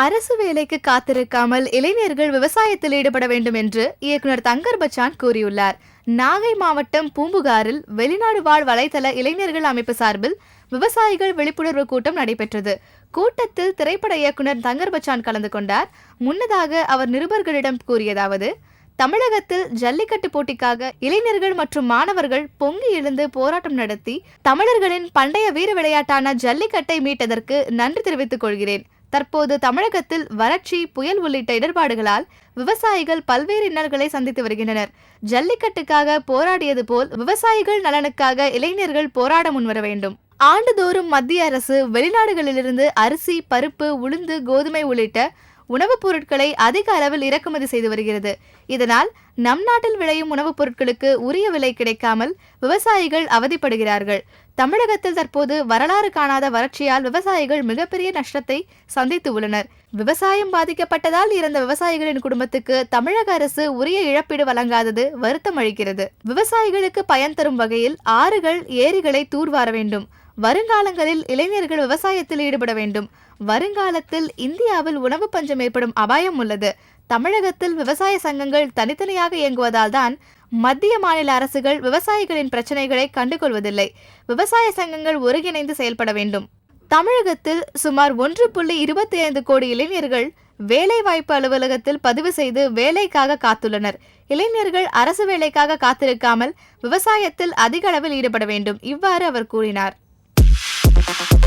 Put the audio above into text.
அரசு வேலைக்கு காத்திருக்காமல் இளைஞர்கள் விவசாயத்தில் ஈடுபட வேண்டும் என்று இயக்குனர் தங்கர் பச்சான் கூறியுள்ளார். நாகை மாவட்டம் பூம்புகாரில் வெளிநாடு வாழ் வலைதள இளைஞர்கள் அமைப்பு சார்பில் விவசாயிகள் விழிப்புணர்வு கூட்டம் நடைபெற்றது. கூட்டத்தில் திரைப்பட இயக்குனர் தங்கர் பச்சான் கலந்து கொண்டார். முன்னதாக அவர் நிருபர்களிடம் கூறியதாவது தமிழகத்தில் ஜல்லிக்கட்டு போட்டிக்காக இளைஞர்கள் மற்றும் மாணவர்கள் பொங்கி எழுந்து போராட்டம் நடத்தி தமிழர்களின் பண்டைய வீர விளையாட்டான ஜல்லிக்கட்டை மீட்டதற்கு நன்றி தெரிவித்துக் கொள்கிறேன். தற்போது தமிழகத்தில் வறட்சி புயல் உள்ளிட்ட இடர்பாடுகளால் விவசாயிகள் பல்வேறு இன்னல்களை சந்தித்து வருகின்றனர். ஜல்லிக்கட்டுக்காக போராடியது போல் விவசாயிகள் நலனுக்காக இளைஞர்கள் போராட முன்வர வேண்டும். ஆண்டுதோறும் மத்திய அரசு வெளிநாடுகளிலிருந்து அரிசி பருப்பு உளுந்து கோதுமை உள்ளிட்ட உணவுப் பொருட்களை அதிக அளவில் இறக்குமதி செய்து வருகிறது. இதனால் நம் நாட்டில் விளையும் உணவுப் பொருட்களுக்கு உரிய விலை கிடைக்காமல் விவசாயிகள் அவதிப்படுகிறார்கள். தமிழகத்தில் தற்போது வரலாறு காணாத வறட்சியால் விவசாயிகள் மிகப்பெரிய நஷ்டத்தை சந்தித்து உள்ளனர். விவசாயம் பாதிக்கப்பட்டதால் இறந்த விவசாயிகளின் குடும்பத்துக்கு தமிழக அரசு உரிய இழப்பீடு வழங்காதது வருத்தம் அளிக்கிறது. விவசாயிகளுக்கு பயன் தரும் வகையில் ஆறுகள் ஏரிகளை தூர்வார வேண்டும். வருங்காலங்களில் இளைஞர்கள் விவசாயத்தில் ஈடுபட வேண்டும். வருங்காலத்தில் இந்தியாவில் உணவு பஞ்சம் ஏற்படும் அபாயம் உள்ளது. தமிழகத்தில் விவசாய சங்கங்கள் தனித்தனியாக இயங்குவதால் தான் மத்திய மாநில அரசுகள் விவசாயிகளின் பிரச்சனைகளை கண்டுகொள்வதில்லை. விவசாய சங்கங்கள் ஒருங்கிணைந்து செயல்பட வேண்டும். தமிழகத்தில் சுமார் ஒன்று புள்ளி இருபத்தி ஐந்து கோடி இளைஞர்கள் வேலைவாய்ப்பு அலுவலகத்தில் பதிவு செய்து வேலைக்காக காத்துள்ளனர். இளைஞர்கள் அரசு வேலைக்காக காத்திருக்காமல் விவசாயத்தில் அதிக அளவில் ஈடுபட வேண்டும். இவ்வாறு அவர் கூறினார். Thank you.